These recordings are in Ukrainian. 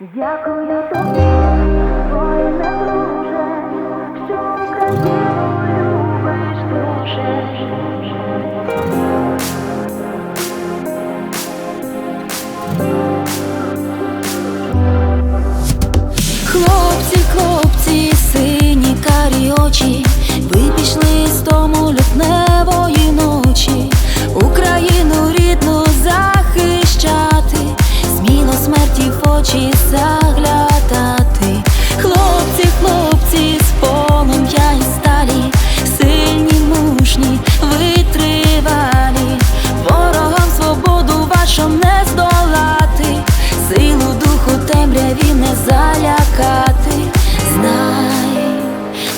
Дякую тобі, воїна друже, що Україну любиш дуже. Хлопці, хлопці, сині карі очі.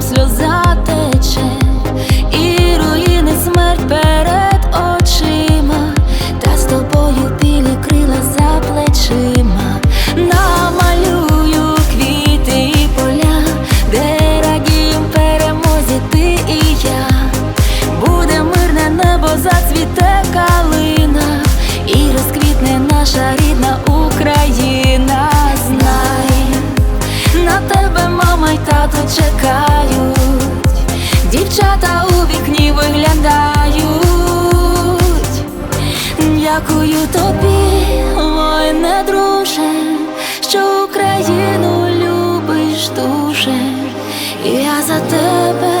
сльоза. дівчата у вікні виглядають. Дякую тобі, воїне друже, що Україну любиш душе, я за тебе.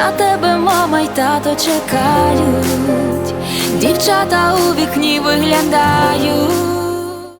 На тебе мама й тато чекають, дівчата у вікні виглядають.